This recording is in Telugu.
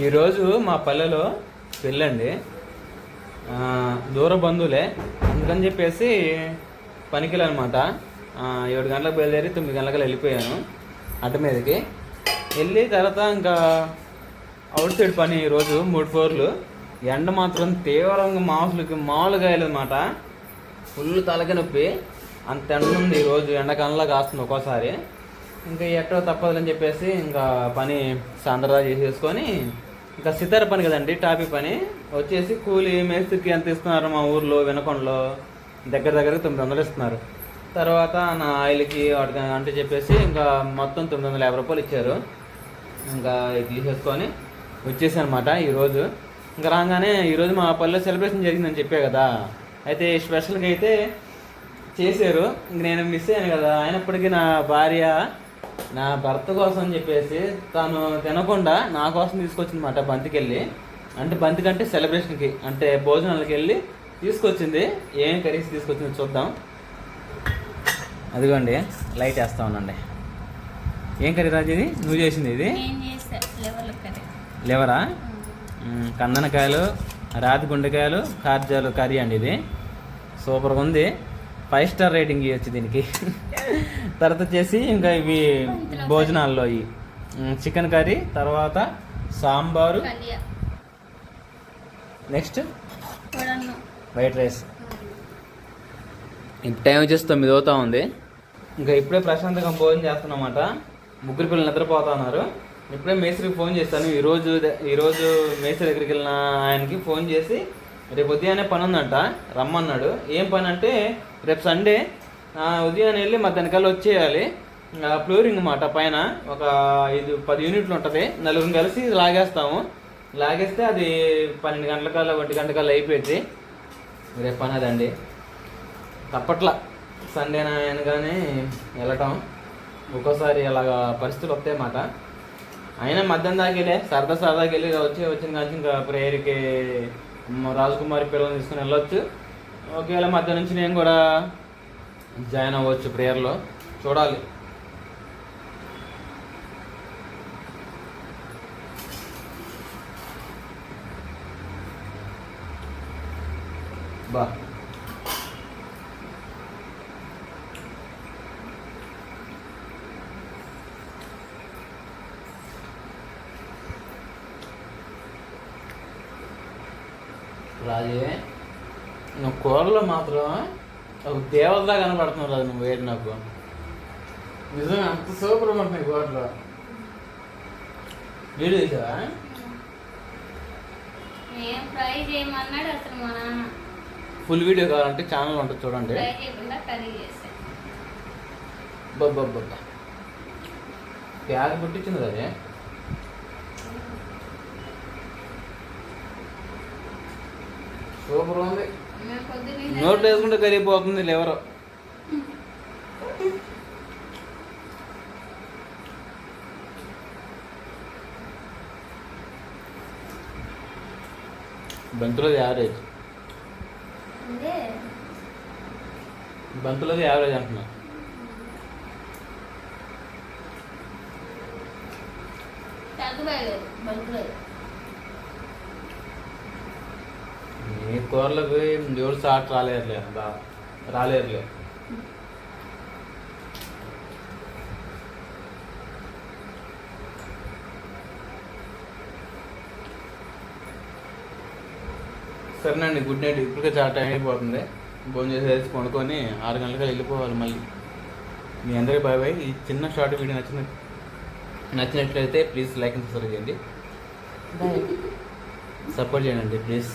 ఈరోజు మా పల్లెలో పెళ్ళండి. దూర బంధువులే. అందుకని చెప్పేసి పనికిలనమాట. ఏడు గంటలకు బయలుదేరి తొమ్మిది గంటలకు వెళ్ళిపోయాను అట్ట మీదకి. వెళ్ళి తర్వాత ఇంకా అవుట్ సైడ్ పని ఈరోజు మూడు ఫ్లోర్లు ఎండ మాత్రం తీవ్రంగా మామూలుకి మామూలుగా అనమాట ఫుల్ తలకి నొప్పి. అంత ఎండ ఉంది ఈరోజు. ఎండకాలంలో కాస్తుంది ఒక్కోసారి. ఇంకా ఎట్టో తప్పదులని చెప్పేసి ఇంకా పని సాంద్రదా చేసేసుకొని ఇంకా సితార పని కదండి టాపీ పని. వచ్చేసి కూలి మేస్త్రికి ఎంత ఇస్తున్నారు మా ఊర్లో వినకొండలో? దగ్గర దగ్గర తొమ్మిది వందలు ఇస్తున్నారు. తర్వాత నా ఆయిల్కి వాటికి అంటే చెప్పేసి ఇంకా మొత్తం తొమ్మిది వందల యాభై రూపాయలు ఇచ్చారు. ఇంకా తీసేసుకొని వచ్చేసానమాట అనమాట ఈరోజు. ఇంకా రాగానే ఈరోజు మా పల్లె సెలబ్రేషన్ జరిగిందని చెప్పే కదా. అయితే స్పెషల్గా అయితే చేశారు. ఇంక నేను మిస్ అయ్యాను కదా. అయినప్పటికీ నా భార్య నా భర్త కోసం అని చెప్పేసి తను తినకుండా నా కోసం తీసుకొచ్చింది బంతికి బంతికెళ్ళి. అంటే బంతి కంటే సెలబ్రేషన్కి అంటే భోజనాలకి వెళ్ళి తీసుకొచ్చింది. ఏం కర్రీస్ తీసుకొచ్చింది చూద్దాం. అదిగోండి లైట్ వేస్తా ఉండండి. ఏం కర్రీ రాజు ఇది? నువ్వు చేసింది ఇది? లేవరా కందనకాయలు రాతి గుండెకాయలు కార్జాలు కర్రీ అండి ఇది. సూపర్గా ఉంది. ఫైవ్ స్టార్ రేటింగ్ ఇవ్వచ్చు దీనికి. తర్వాత వచ్చేసి ఇంకా ఇవి భోజనాల్లో ఇవి. చికెన్ కర్రీ తర్వాత సాంబారు. నెక్స్ట్? White rice. ఇప్పుడు టైం వచ్చేసి తొమ్మిది అవుతా ఉంది. ఇంకా ఇప్పుడే ప్రశాంతంగా భోజనం చేస్తున్నమాట. ముగ్గురు పిల్లలు నిద్రపోతా ఉన్నారు ఇప్పుడే మేస్త్రికి ఫోన్ చేస్తాను ఈరోజు ఈరోజు మేస్త్రి దగ్గరికి వెళ్ళిన ఆయనకి ఫోన్ చేసి రేపు ఉదయాన్నే పని ఉందంట రమ్మన్నాడు. ఏం పని అంటే రేపు సండే ఉదయాన్నే వెళ్ళి మధ్యాహ్నకాలు వచ్చేయాలి. ఫ్లోరింగ్ అన్నమాట పైన. ఒక ఐదు పది యూనిట్లు ఉంటుంది. నలుగురు కలిసి లాగేస్తాము. లాగేస్తే అది పన్నెండు గంటలకల్లా ఒంటి గంటకల్లా అయిపోయింది రేపు పని అదండి. తప్పట్లా. సండే అనగానే వెళ్ళటం. ఒక్కోసారి అలాగా పరిస్థితులు వస్తాయి మాట అయినా మధ్యాహ్నం దాకా వెళ్ళే సరదా సరదాకి వెళ్ళి వచ్చి వచ్చిన కానీ ఇంకా ప్రేయర్కి రాజకుమారి పిల్లల్ని తీసుకుని వెళ్ళొచ్చు. ఒకవేళ మధ్య నుంచి నేను కూడా జాయిన్ అవ్వచ్చు ప్రేయర్లో. చూడాలి. బా. రాజే నువ్వు కూరలో మాత్రం ఒక దేవతలా కనపడుతున్నావు రాజు నువ్వు వేడి నాకు. నిజంగా అంత సూపర్ ఉంటున్నాయి కూరలో వీడియో చేసావా ఫుల్ వీడియో కావాలంటే ఛానల్ ఉంటుంది చూడండి. చేసా. బొబ్బబ్బబ్బ. ప్యాక్ పుట్టించింది రాజే. సూపర్ ఉంది. నోట్లో వేసుకుంటే కరిగిపోతుంది లేవరు. బంతులది యావరేజ్ అంటే బంతులది యావరేజ్ అంటున్నా. తగ్గుబాయలేదు ఈ కూరలకు ఎవరు సాట్ రాలేరులే బా రాలేరులే. సరేనండి గుడ్ నైట్. ఇప్పటికే చాలా టైం అయిపోతుంది. భోజనం చేసేసి కొనుక్కొని ఆరు గంటలకు వెళ్ళిపోవాలి మళ్ళీ. మీ అందరికీ బాయ్ బాయ్. ఈ చిన్న షార్ట్ వీడియో నచ్చిన నచ్చినట్లయితే ప్లీజ్ లైక్ అండ్ సబ్స్క్రైబ్ చేయండి. సపోర్ట్ చేయండి ప్లీజ్.